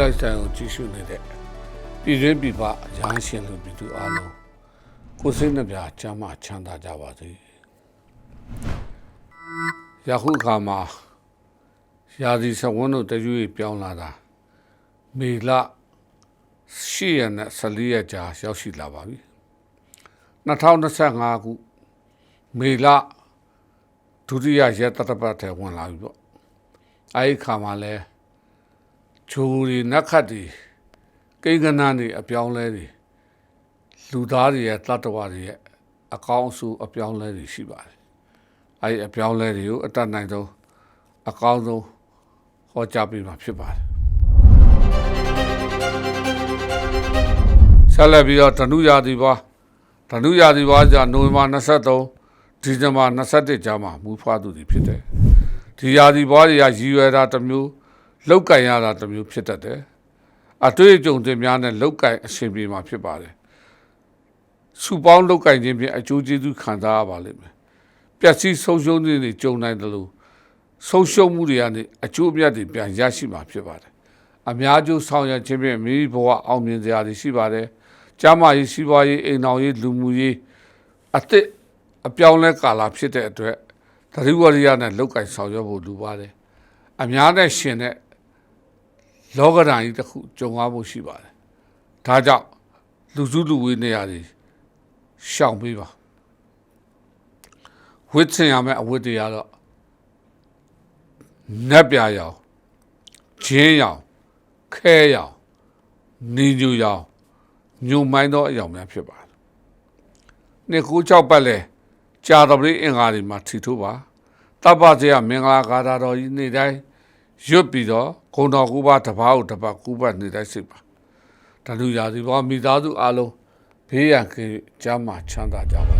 လိုက်စံကိုကြည့်ရှုနေတဲ့ပြည်တွင်းပြည်ပရဟန်းရှင်လူပြည်သူအားလုံးကိုယ်စိတ်နှပြချမ်းသာချမ်းသာကြပါစေယခုအခါမှာရာသီစဝန်းတို့တရွေ့ပြောင်းလာတာမေလ10ရက်နဲ့14ရက်ကြာရောက်ရှိလာပါပြီ2025ခုမေလဒုတိယရက်တတပတ်ထဲဝင်လာပြီပေါ့အဲဒီခါမှာလဲ ဂျိုးတွေနက်ခတ်တွေကိန်းကနန်းတွေအပြောင်းလဲတွေလူသားတွေရဲ့တတ္တဝါတွေရဲ့အကောင်းအဆိုးအပြောင်းလဲတွေရှိပါတယ်အဲဒီအပြောင်းလဲတွေကိုအတတ်နိုင်ဆုံးအကောင်းဆုံးဟောကြားပေးမှာဖြစ်ပါတယ်ဆက်လက်ပြီးတော့ဓနုရာသီပွားဓနုရာသီပွားကြာနိုဝင်ဘာ23ဒီဇင်ဘာ21ကျမှမူဖွားသူတွေဖြစ်တယ်ဒီရာသီပွားတွေကရည်ရွယ်တာတစ်မျိုး လောက်ကင်ရတာတစ်မျိုးဖြစ်တတ်တယ်အတွေ့အကြုံတွေများနဲ့လောက်ကင်အရှင်ပြေမှာဖြစ်ပါတယ်စုပေါင်းလောက်ကင်ခြင်းဖြင့်အကျိုးကျေးဇူးခံစားရပါလိမ့်မယ်ပျက်စီးဆုံးရှုံးခြင်းတွေကြုံနိုင်တယ်လို့ဆုံးရှုံးမှုတွေကနေအကျိုးအမြတ်တွေပြန်ရရှိမှာဖြစ်ပါတယ်အများကျိုးဆောင်ရွက်ခြင်းဖြင့်မိဘဝအောင်မြင်စရာတွေရှိပါတယ်ကျမ်းမာရေးစီးပွားရေးအိမ်အောင်ရေးလူမှုရေးအသစ်အပြောင်းလဲကာလဖြစ်တဲ့အတွက်သတိဝရိယနဲ့လောက်ကင်ဆောင်ရွက်ဖို့လိုပါတယ်အများနဲ့ရှင်တဲ့ လောကဓာတ်ကြီးတစ်ခုကြုံရဖို့ရှိပါတယ်ဒါကြောင့်လူစုလူဝေးနေရာတွေရှောင်ပေးပါဝိသင်ရမယ့်အဝတ်တွေကတော့နက်ပြရောင်ဂျင်းရောင်ခဲရောင်နီညူရောင်ညုံမိုင်းသောအရောင်များဖြစ်ပါတယ်နှစ်ကူး၆ပတ်လဲကြာတော်လေးအင်္ဂါတွေမှာထီထိုးပါတပ်ပစေရမင်္ဂလာဂါထာတော်ကြီးနေ့တိုင်း ရွတ်ပြီးတော့ဂုံတော်ကူပါတပားကိုတပတ်ကူပတ်နေ့တိုင်းစိတ်ပါတလူရာစီဘောမိသားစုအားလုံးဘေးရန်ကင်းကြမ်းမှချမ်းသာကြပါစေ